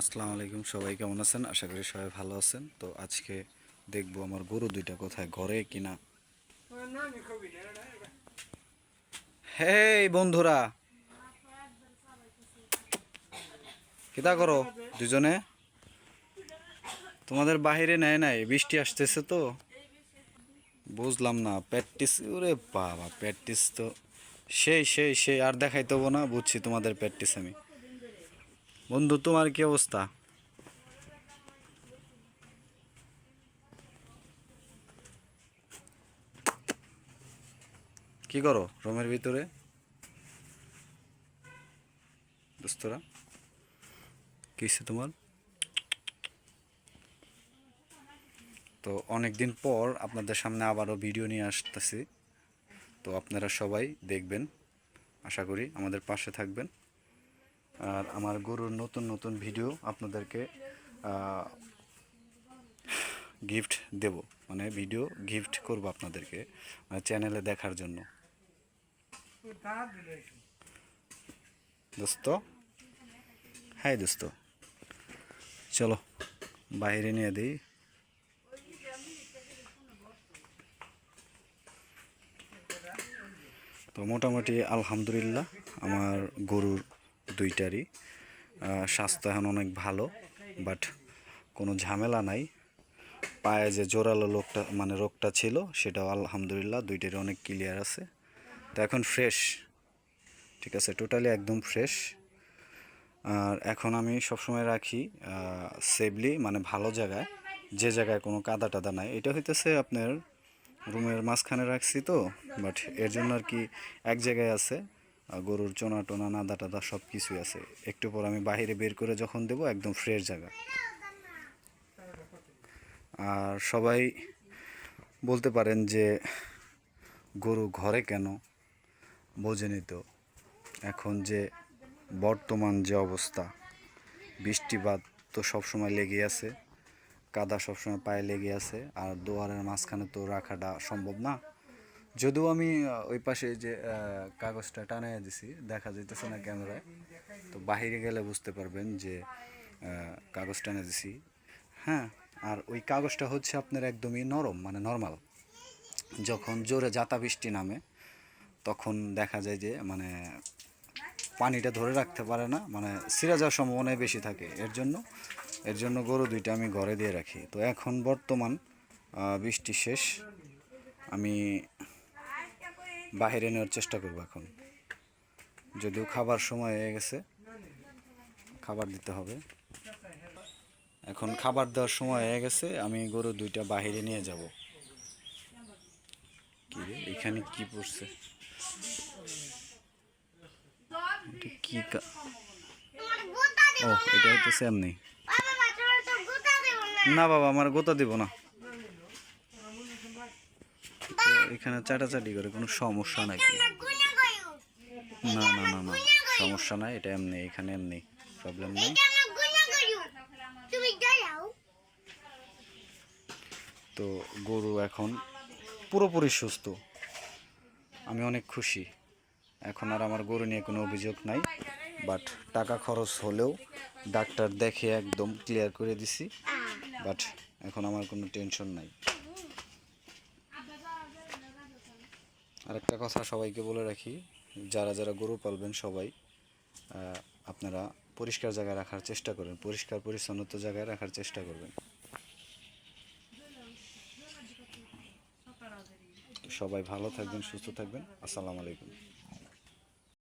আসসালামু আলাইকুম, সবাই কেমন আছেন? আশা করি সবাই ভালো আছেন। তো আজকে দেখব আমার গরু দুইটা কোথায়, ঘরে কিনা হে বন্ধুরা, কিতা করো দুজনে? তোমাদের বাহিরে নেয় নাই, বৃষ্টি আসতেছে তো। বুঝলাম না, প্র্যাকটিস, ওরে বাবা, প্র্যাকটিস তো। সেই সেই সেই, আর দেখাইতব না, বুঝছি তোমাদের প্র্যাকটিস আমি। বন্ধু, তোমার কি অবস্থা? কি করো রুমের ভিতরে? দোস্তরা কিসে তোমার? তো অনেক দিন পর আপনাদের সামনে আবারও ভিডিও নিয়ে আসতেছি। তো আপনারা সবাই দেখবেন, আশা করি আমাদের পাশে থাকবেন। আর আমার গরুর নতুন নতুন ভিডিও আপনাদেরকে গিফট দেব। মানে ভিডিও গিফট করব আপনাদেরকে চ্যানেলে দেখার জন্য। দোস্ত? হ্যাঁ দোস্ত। চলো, বাইরে নিয়ে দিই। তো মোটামুটি আলহামদুলিল্লাহ, আমার গরুর দুইটারই। স্বাস্থ্য এখন অনেক ভালো বাট কোনো ঝামেলা নাই। পায়ে যে জোরালো লোকটা মানে রোগটা ছিল, সেটাও আলহামদুলিল্লাহ দুইটারই অনেক ক্লিয়ার আছে। তো এখন ফ্রেশ ঠিক আছে টোটালি একদম ফ্রেশ আর এখন আমি সবসময় রাখি সেফলি মানে ভালো জায়গায়, যে জায়গায় কোনো কাদা টাদা নাই। এটা হইতেছে আপনার রুমের মাঝখানে রাখছি তো বাট এর জন্য আর কি এক জায়গায় আছে। গরুর চোনা টোনা, নাদা টাদা সব কিছুই আছে। একটু পর আমি বাইরে বের করে যখন দেবো, একদম ফ্রেশ জায়গা। আর সবাই বলতে পারেন যে, গরু ঘরে কেন? বোঝেনি তো। এখন যে বর্তমান যে অবস্থা বৃষ্টিপাত তো সবসময় লেগে আছে, কাদা সবসময় পায়ে লেগে আছে, আর দোয়ারের মাঝখানে তো রাখাটা সম্ভব না। যদিও আমি ওই পাশে যে কাগজটা টানাইয়া দিছি, দেখা যাইতেছে না ক্যামেরায়, তো বাহিরে গেলে বুঝতে পারবেন যে কাগজ টানে দিছি। হ্যাঁ আর ওই কাগজটা হচ্ছে আপনার একদমই নরম মানে নর্মাল। যখন জোরে জাতা বৃষ্টি নামে, তখন দেখা যায় যে মানে পানিটা ধরে রাখতে পারে না মানে সিরা যাওয়ার সম্ভাবনাই বেশি থাকে। এর জন্য এর জন্য গরু দুইটা আমি ঘরে দিয়ে রাখি। তো এখন বর্তমান বৃষ্টি শেষ। আমি বাইরে নেওয়ার চেষ্টা করব এখন। যদিও খাবার সময় হয়ে গেছে খাবার দিতে হবে। এখন খাবার দেওয়ার সময় হয়ে গেছে আমি গরু দুইটা বাইরে নিয়ে যাব। কি এখানে কি পড়ছে? কি ও এটা হইতেছে এমনি। না বাবা আমার গোতা দিব না তো এখানে চাটাচাটি করে কোনো সমস্যা নাকি না না না না সমস্যা নাই এটা এমনি এখানে এমনি প্রবলেম নেই। তো গরু এখন পুরোপুরি সুস্থ। আমি অনেক খুশি। এখন আর আমার গরু নিয়ে কোনো অভিযোগ নাই বাট টাকা খরচ হলেও ডাক্তার দেখে একদম ক্লিয়ার করে দিছি বাট এখন আমার কোনো টেনশন নাই। আরেকটা কথা সবাইকে বলে রাখি, যারা যারা গরু পালবেন সবাই আপনারা পরিষ্কার জায়গায় রাখার চেষ্টা করবেন, পরিষ্কার পরিচ্ছন্নতা জায়গায় রাখার চেষ্টা করবেন। সবাই ভালো থাকবেন, সুস্থ থাকবেন। আসসালামু আলাইকুম।